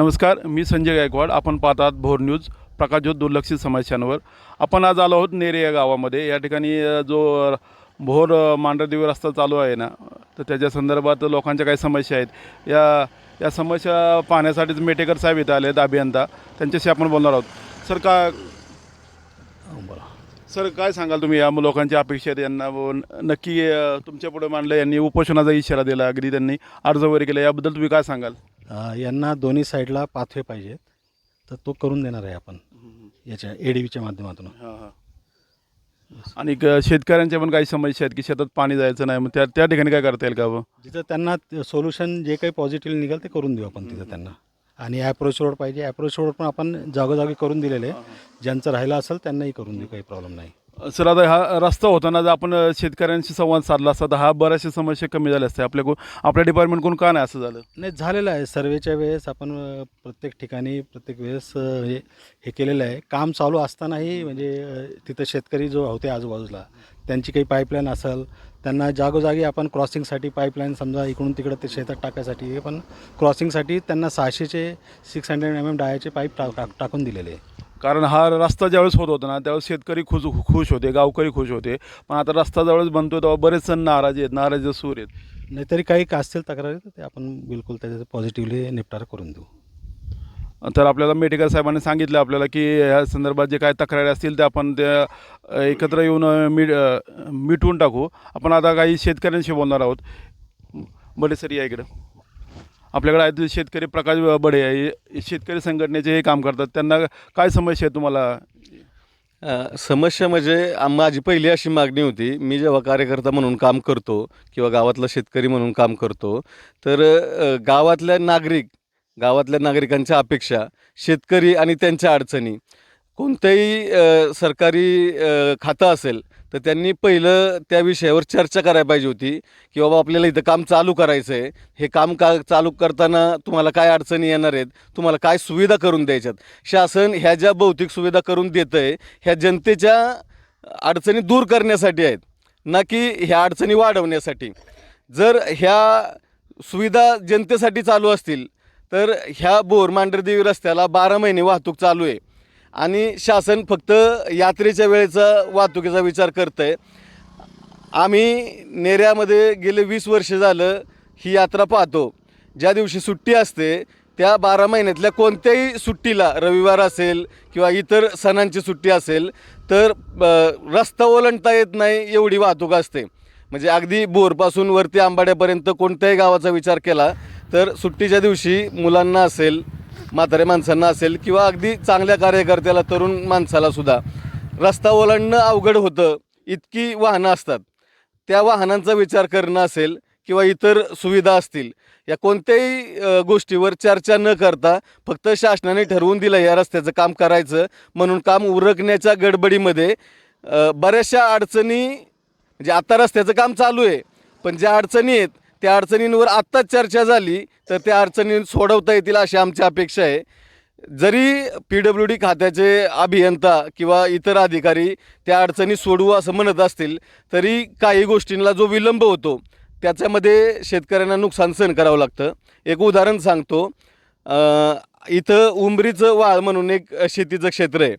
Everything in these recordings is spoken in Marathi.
नमस्कार मी संजय गायकवाड. आपण पाहतात भोर न्यूज प्रकाशज्योत दुर्लक्षित समस्यांवर आपण आज आलो आहोत नेरे या गावामध्ये. या ठिकाणी जो भोर मांढरदेवी रस्ता चालू आहे ना तर त्याच्या संदर्भात लोकांच्या काही समस्या आहेत. या या समस्या पाहण्यासाठीच मेटेकर साहेब इथं आले आहेत अभियंता. त्यांच्याशी आपण बोलणार आहोत. सर का सर काय सांगाल तुम्ही? या लोकांच्या अपेक्षा आहेत यांना नक्की तुमच्यापुढे मांडलं यांनी उपोषणाचा इशारा दिला अगदी त्यांनी अर्ज वगैरे केला. याबद्दल तुम्ही काय सांगाल? यांना दोन्ही साईडला पाथवे पाहिजेत तर तो करून देणार आहे आपण. याच्या ए डी बीच्या माध्यमातून. आणि क- शेतकऱ्यांच्या पण काही समस्या आहेत की शेतात पाणी जायचं नाही मग त्या त्या ठिकाणी काय करता येईल का व जिथं त्यांना सोल्युशन जे काही पॉझिटिव्ह निघेल ते करून देऊ आपण तिथं त्यांना. आणि ॲप्रोच रोड पाहिजे. ॲप्रोच रोड पण आपण जागोजागी करून दिलेले. आहे. ज्यांचं राहिलं असेल त्यांनाही करून देऊ काही प्रॉब्लेम नाही. सर आता हा रस्ता होताना जर आपण शेतकऱ्यांशी संवाद साधला असता तर हा बऱ्याचशा समस्या कमी झाल्या असत्या. आपल्या आपल्या डिपार्टमेंटकडून का नाही असं झालं? नाही झालेलं आहे. सर्वेच्या वेळेस आपण प्रत्येक ठिकाणी प्रत्येक वेळेस हे हे केलेलं आहे. काम चालू असतानाही म्हणजे तिथं शेतकरी जो होते आजूबाजूला त्यांची काही पाईपलाईन असेल त्यांना जागोजागी आपण क्रॉसिंगसाठी पाईपलाईन समजा इकडून तिकडं ते शेतात टाकायसाठी पण क्रॉसिंगसाठी त्यांना सहाशेचे सिक्स हंड्रेड एम एम डायाचे पाईप टाक- टाकून दिलेले आहे. कारण हा रस्ता ज्यावेळेस होत होता ना त्यावेळेस शेतकरी खुश खुश होते गावकरी खुश होते. पण आता रस्ता ज्यावेळेस बनतो तेव्हा बरेच जण नाराज आहेत नाराज सूर आहेत. नाहीतरी काही का असतील तक्रारी तर ते आपण बिलकुल त्याचं पॉझिटिव्हली निपटारा करून देऊ. तर आपल्याला मेडिकल साहेबांनी सांगितलं आपल्याला की ह्या संदर्भात जे काय तक्रारी असतील ते आपण त्या एकत्र येऊन मिट मिटवून टाकू. आपण आता काही शेतकऱ्यांशी बोलणार आहोत. बडे सर या इकडं. आपल्याकडे आहेत शेतकरी प्रकाश बडे आहे शेतकरी संघटनेचे हे काम करतात. त्यांना काय समस्या आहे तुम्हाला? समस्या म्हणजे माझी पहिली अशी मागणी होती मी जेव्हा कार्यकर्ता म्हणून काम करतो किंवा गावातला शेतकरी म्हणून काम करतो तर गावातल्या नागरिक गावातल्या नागरिकांच्या अपेक्षा शेतकरी आणि त्यांच्या अडचणी कोणतंही सरकारी खातं असेल तर त्यांनी पहिलं त्या विषयावर चर्चा करायला पाहिजे होती की बाबा आपल्याला इथं काम चालू करायचं आहे हे काम का चालू करताना तुम्हाला काय अडचणी येणार आहेत? तुम्हाला काय सुविधा करून द्यायच्यात? शासन ह्या ज्या भौतिक सुविधा करून देतं आहे ह्या जनतेच्या अडचणी दूर करण्यासाठी आहेत ना की ह्या अडचणी वाढवण्यासाठी. जर ह्या सुविधा जनतेसाठी चालू असतील तर ह्या बोर मांढरदेवी रस्त्याला बारा महिने वाहतूक चालू आहे. आणि शासन फक्त यात्रेच्या वेळेचा वाहतुकीचा विचार करतं आहे आम्ही नेऱ्यामध्ये गेले वीस वर्ष झालं ही यात्रा पाहतो. ज्या दिवशी सुट्टी असते त्या बारा महिन्यातल्या कोणत्याही सुट्टीला रविवार असेल किंवा इतर सणांची सुट्टी असेल तर रस्ता ओलांडता येत नाही एवढी वाहतूक असते. म्हणजे अगदी बोरपासून वरती आंबाड्यापर्यंत कोणत्याही गावाचा विचार केला तर सुट्टीच्या दिवशी मुलांना असेल म्हातारे माणसांना असेल किंवा अगदी चांगल्या कार्यकर्त्याला तरुण माणसाला सुद्धा. रस्ता ओलांडणं अवघड होतं. इतकी वाहनं असतात. त्या वाहनांचा विचार करणं असेल किंवा इतर सुविधा असतील या कोणत्याही गोष्टीवर चर्चा न करता फक्त शासनाने ठरवून दिलं या रस्त्याचं काम करायचं. म्हणून काम उरकण्याच्या गडबडीमध्ये बऱ्याचशा अडचणी म्हणजे आता रस्त्याचं काम चालू आहे पण ज्या अडचणी आहेत त्या अडचणींवर आत्ताच चर्चा झाली तर त्या अडचणी सोडवता येतील अशी आमची अपेक्षा आहे. जरी पी डब्ल्यू डी खात्याचे अभियंता किंवा इतर अधिकारी त्या अडचणी सोडवू असं म्हणत असतील तरी काही गोष्टींना जो विलंब होतो त्याच्यामध्ये शेतकऱ्यांना नुकसान सहन करावं लागतं. एक उदाहरण सांगतो. इथं उंबरीचं वाळ म्हणून एक शेतीचं क्षेत्र आहे.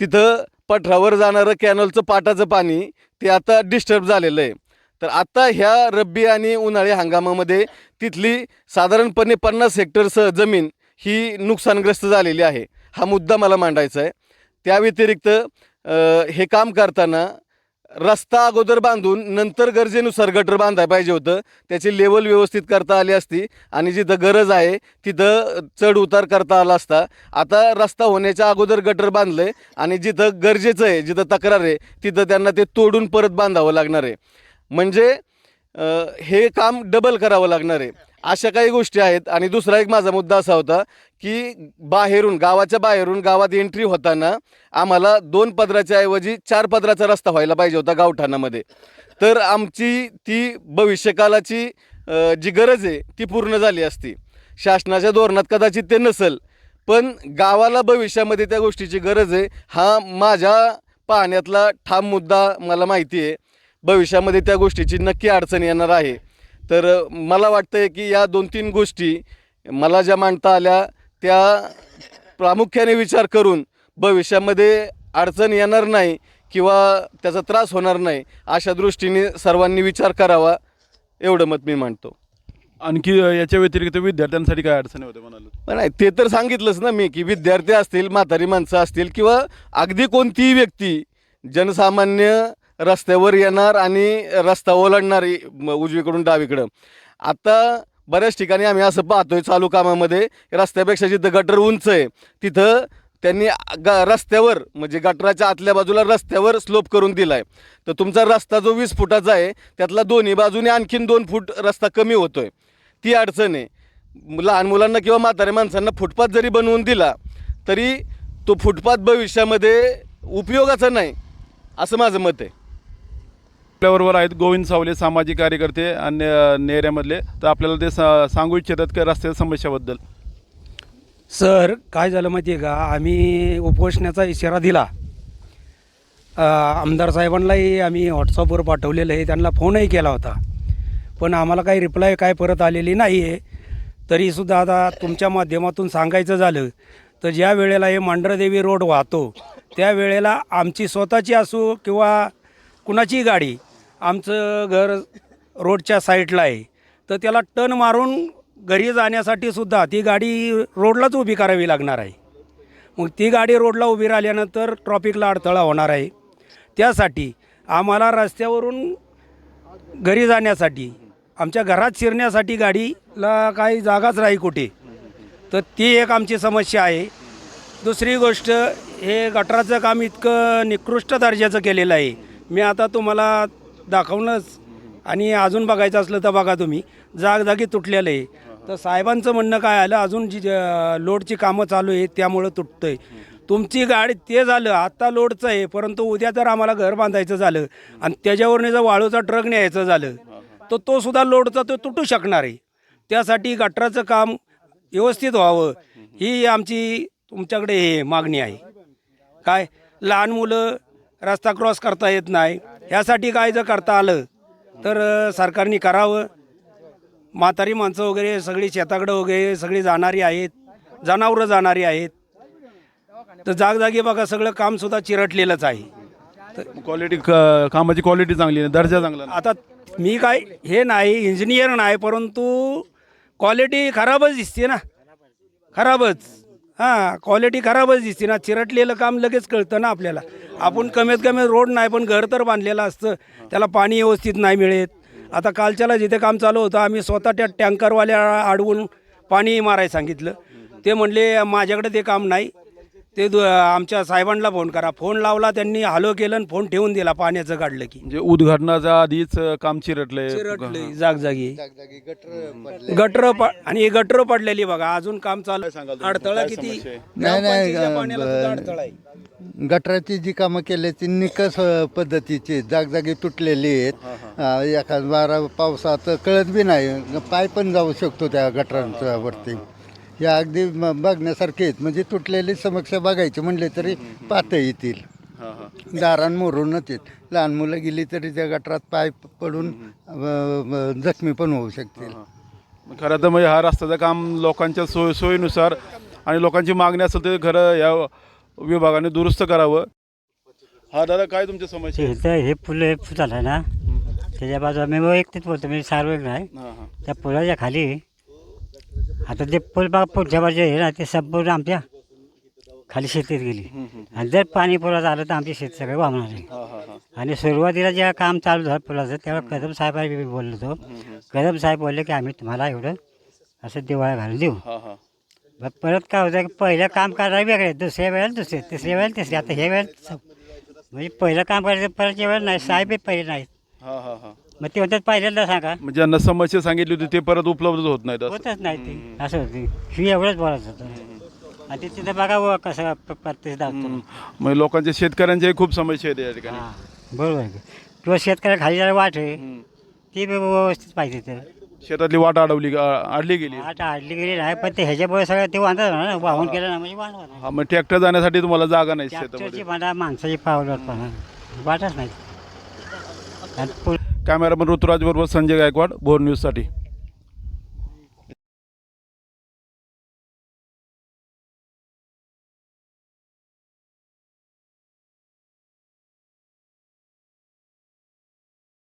तिथं पठारावर जाणारं कॅनलचं पाटाचं पाणी ते आता डिस्टर्ब झालेलं आहे. तर आता ह्या रब्बी आणि उन्हाळी हंगामामध्ये तिथली साधारणपणे पन्नास हेक्टरसह जमीन ही नुकसानग्रस्त झालेली आहे. हा मुद्दा मला मांडायचा आहे. त्या व्यतिरिक्त हे काम करताना रस्ता अगोदर बांधून नंतर गरजेनुसार गटर बांधायला पाहिजे होतं. त्याची लेवल व्यवस्थित करता आली असती आणि जिथं गरज आहे तिथं चढ उतार करता आला असता. आता रस्ता होण्याच्या अगोदर गटर बांधलं आणि जिथं गरजेचं आहे जिथं तक्रार आहे तिथं त्यांना ते तोडून परत बांधावं लागणार आहे. म्हणजे हे काम डबल करावं लागणार आहे. अशा काही गोष्टी आहेत. आणि दुसरा एक माझा मुद्दा असा होता की बाहेरून गावाच्या बाहेरून गावात एंट्री होताना आम्हाला दोन पदराच्या ऐवजी चार पदराचा रस्ता व्हायला पाहिजे होता गावठाणामध्ये. तर आमची ती भविष्यकालाची जी गरज आहे ती पूर्ण झाली असती. शासनाच्या धोरणात कदाचित ते नसेल पण गावाला भविष्यामध्ये त्या गोष्टीची गरज आहे. हा माझ्या पाहण्यातला ठाम मुद्दा मला माहिती आहे. भविष्यामध्ये त्या गोष्टीची नक्की अडचण येणार आहे. तर मला वाटतं आहे की या दोन तीन गोष्टी मला ज्या मांडता आल्या त्या प्रामुख्याने विचार करून भविष्यामध्ये अडचण येणार नाही किंवा त्याचा त्रास होणार नाही अशा दृष्टीने सर्वांनी विचार करावा एवढं मत मी मांडतो. आणखी याच्या व्यतिरिक्त विद्यार्थ्यांसाठी काय अडचणी होते म्हणाले नाही ते तर सांगितलंच ना मी की विद्यार्थी असतील म्हातारी माणसं असतील किंवा अगदी कोणतीही व्यक्ती जनसामान्य रस्त्यावर येणार आणि रस्ता ओलांडणार उजवीकडून डावीकडं. आता बऱ्याच ठिकाणी आम्ही असं पाहतोय चालू कामामध्ये रस्त्यापेक्षा जिथं गटर उंच आहे तिथं त्यांनी ग रस्त्यावर म्हणजे गटराच्या आतल्या बाजूला रस्त्यावर स्लोप करून दिला आहे तर तुमचा रस्ता जो वीस फुटाचा आहे त्यातला दोन्ही बाजूने आणखीन दोन फूट रस्ता कमी होतो आहे ती अडचण आहे. लहान मुलांना किंवा म्हाताऱ्या माणसांना फुटपाथ जरी बनवून दिला तरी तो फुटपाथ भविष्यामध्ये उपयोगाचा नाही असं माझं मत आहे. आपल्याबरोबर आहेत गोविंद सावले सामाजिक कार्यकर्ते अन्य नेऱ्यामधले. तर आपल्याला ते सा सांगू इच्छितात की रस्त्याच्या समस्याबद्दल? सर काय झालं माहिती आहे का? आम्ही उपोषणाचा इशारा दिला. आमदार साहेबांनाही आम्ही व्हॉट्सअपवर पाठवलेलं आहे. त्यांना फोनही केला होता. पण आम्हाला काही रिप्लाय काय परत आलेली नाही आहे तरीसुद्धा आता तुमच्या माध्यमातून सांगायचं झालं तर ज्या वेळेला हे मांढरदेवी रोड वाहतो त्या वेळेला आमची स्वतःची असो किंवा कुणाची गाडी आमचं घर रोडच्या साईडला आहे. तर त्याला टन मारून घरी जाण्यासाठी सुद्धा ती गाडी रोडलाच उभी करावी लागणार आहे. मग ती गाडी रोडला उभी राहिल्यानंतर ट्रॉफिकला अडथळा होणार आहे. त्यासाठी आम्हाला रस्त्यावरून घरी जाण्यासाठी आमच्या घरात शिरण्यासाठी गाडीला काही जागाच राही कुठे. तर ती एक आमची समस्या आहे. दुसरी गोष्ट हे गटराचं काम इतकं निकृष्ट दर्जाचं केलेलं आहे. मी आता तुम्हाला दाखवणंच आणि अजून बघायचं असलं तर बघा तुम्ही. जागजागी तुटलेलं आहे. तर साहेबांचं म्हणणं काय आलं? अजून जी ज- लोडची कामं चालू आहेत त्यामुळं तुटतं आहे तुमची गाडी ते झालं आत्ता लोडचं आहे परंतु उद्या जर आम्हाला घर बांधायचं झालं आणि त्याच्यावरनं जर वाळूचा ट्रक न्यायचं झालं तर तो सुद्धा लोडचा तो तुटू शकणार आहे. त्यासाठी गटराचं काम व्यवस्थित व्हावं. ही आमची तुमच्याकडे हे मागणी आहे. काय? लहान मुलं रस्ता क्रॉस करता येत नाही. ह्यासाठी काय जर करता आलं तर सरकारने करावं. म्हातारी माणसं वगैरे सगळी शेताकडं वगैरे सगळी जाणारी आहेत जनावरं जाणारी आहेत. तर जागजागी बघा सगळं कामसुद्धा चिरटलेलंच आहे. क्वालिटी कामाची क्वालिटी चांगली आहे दर्जा चांगला नाही. आता मी काय हे नाही इंजिनियर नाही परंतु क्वालिटी खराबच दिसते ना. खराबच. हां क्वालिटी खराबच दिसते ना. चिरटलेलं काम लगेच कळतं ना आपल्याला. आपण कमीत कमी रोड नाही पण घर तर बांधलेलं असतं. त्याला पाणी व्यवस्थित नाही मिळत. आता कालच्याला जिथे काम चालू होतं आम्ही स्वतः त्या टँकरवाल्या अडवून पाणी मारायला सांगितलं. ते म्हणले माझ्याकडे ते काम नाही. ते दु- आमच्या साहेबांना फोन करा. फोन लावला त्यांनी हॅलो केलं आणि फोन ठेवून दिला पाण्याचं काढलं की. म्हणजे उद्घाटनाच्या आधीच अ, काम चिरटले. चिरटलंय जागजागी. गटर आणि ही गटर पडलेली बघा अजून काम चालू अडथळा किती? नाही, नाही, ग्रामपंचायतीच्या पाण्याला ब- सुद्धा अडथळा आहे. गटराची जी कामं केली ती निकस अ, पद्धतीची जागजागी तुटलेली आहेत. अ, एखाद बारा पावसात कळत बी नाही. पाय पण जाऊ शकतो त्या गटरांच्या वरती. या अगदी म- बघण्यासारखे आहेत. म्हणजे तुटलेली समस्या बघायची म्हणले तरी पाहता येतील. दारांमोरूनच येत. लहान मुलं गेली तरी त्या गटरात पाय पडून अ, अ, जखमी पण होऊ शकतील. खरं तर म्हणजे हा रस्त्याचं काम लोकांच्या सोय सोयीनुसार आणि लोकांची मागणी असेल ते खरं या विभागाने दुरुस्त करावं. हा दादा काय तुमच्या समस्या? इथं हे फुलं हे फुल झालं ना. त्याच्या बाजूला मी वैयक्तिक बोलतो मी सार्वजनिक नाही हा, हा. त्या पुलाच्या खाली आता ते पूल बघा पुढच्या बाजू आहे ना ते संपूर्ण आमच्या खाली शेतीत गेली. आणि जर पाणी पुरात आलं तर आमचे शेत सगळे वाहणार आहे. हा, हा, हा. आणि सुरुवातीला जेव्हा काम चालू झालं पुलाचं तेव्हा कदम साहेबांनी बोललो होतो. कदम साहेब बोलले की आम्ही तुम्हाला एवढं असं दिवाळ्या घालून देऊ. हा, हा. मग परत काय होतं की पहिलं काम करायला वेगळे दुसऱ्या वेळेला दुसरे तिसऱ्या वेळेला तिसरे आता हे वेळेला म्हणजे पहिलं काम करायचं परतच्या वेळेला नाही साहेब हे पहिले नाहीत. हा, हा, हा. मग ते म्हणतात पहिल्यांदा सांगा. म्हणजे ज्यांना समस्या सांगितली होती ते परत उपलब्ध होत नाहीत असं. होतच नाही ते. असं होते. ही एवढंच बोलायचं होतं. आणि ते तिथं बघा कसं प- प्रत्यक्ष दाखवतो म्हणजे लोकांच्या शेतकऱ्यांच्याही खूप समस्या आहेत या ठिकाणी. हां बरोबर आहे. किंवा शेतकऱ्या खाली जरा वाट आहे. ती बी व्यवस्थित पाहिजे तर शेतातली वाट अडवली अडली गेली. आता अडली गेली नाही पण ते ह्याच्यामुळे सगळं ते वांधा ना वाहून केलं ना म्हणजे वाहन हा मग ट्रॅक्टर जाण्यासाठी तुम्हाला जागा नाही ट्रॅक्टरची शेतामध्ये म्हणा माणसाची पावलं पण वाटच नाही. आणि कॅमेरामन ऋतुराज बरोबर संजय गायकवाड भोर न्यूजसाठी.